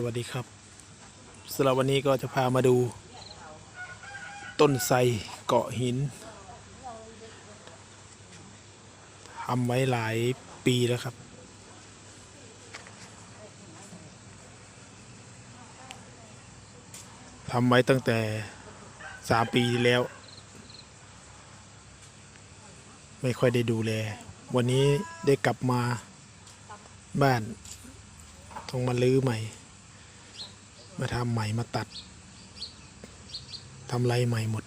สวัสดีครับสำหรับวันนี้ก็จะพามาดู ต้นไทรเกาะหินทำไว้หลายปีแล้วครับ ทำไว้ตั้งแต่สามปีที่แล้ว ไม่ค่อยได้ดูแล วันนี้ได้กลับมาบ้านต้องมาลื้อใหม่ มาทำใหม่มาตัดทำไรใหม่หมด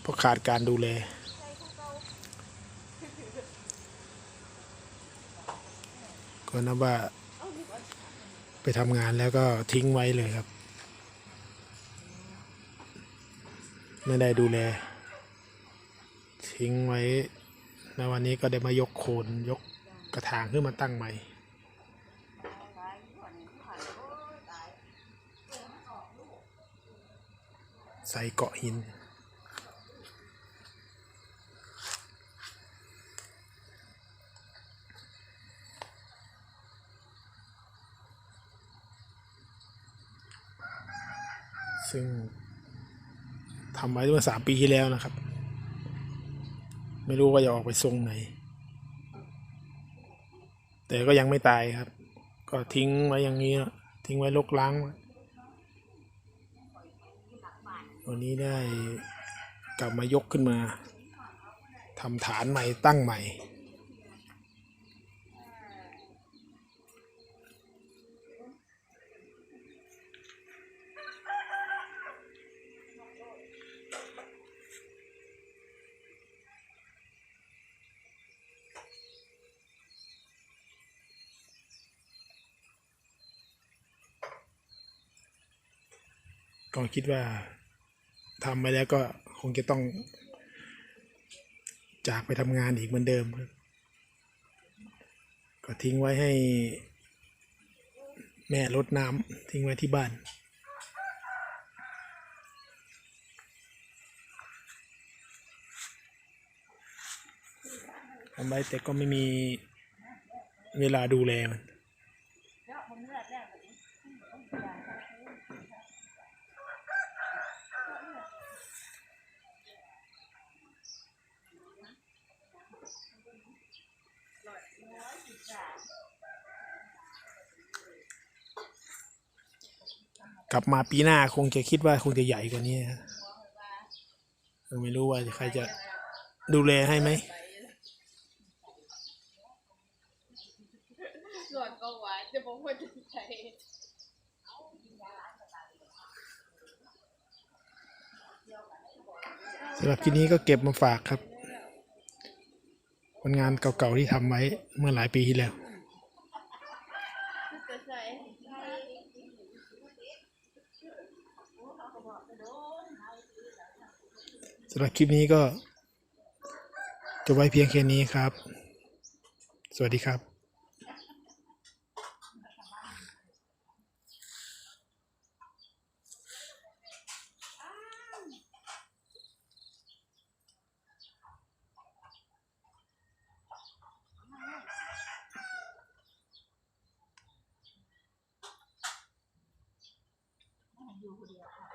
เพราะขาดการดูแล ก็นับว่า ไปทำงานแล้วก็ทิ้งไว้เลยครับ ไม่ได้ดูแล ทิ้งไว้ในวันนี้ก็ได้มายกโคนยกกระถางขึ้นมาตั้งใหม่ ใส่เกาะหิน ซึ่งทำไว้เมื่อสามปีที่แล้วนะครับ ไม่รู้ว่าจะออกไปทรงไหน แต่ก็ยังไม่ตายครับ ก็ทิ้งไว้อย่างนี้นะทิ้งไว้ลกล้างไว้ วันนี้ได้กลับมายกขึ้นมาทำฐานใหม่ตั้งใหม่ ก็คิดว่า ทำไปแล้วก็คงจะต้อง จากไปทำงานอีกเหมือนเดิม ก็ทิ้งไว้ให้ แม่รดน้ำทิ้งไว้ที่บ้านทำไว้แต่ก็ไม่มีเวลาดูแลมัน กลับมาปีหน้าคงจะคิดว่าคงจะใหญ่กว่านี้ไม่รู้ว่าใครจะดูแลให้ไหมส่วนก็หวานจะบอกว่าจะใช้สำหรับที่นี้ก็เก็บมาฝากครับ ผลงานเก่าๆที่ทำไว้เมื่อหลายปีที่แล้วสำหรับคลิปนี้ก็จะไว้เพียงแค่นี้ครับ สวัสดีครับ อยู่คนเดียวค่ะ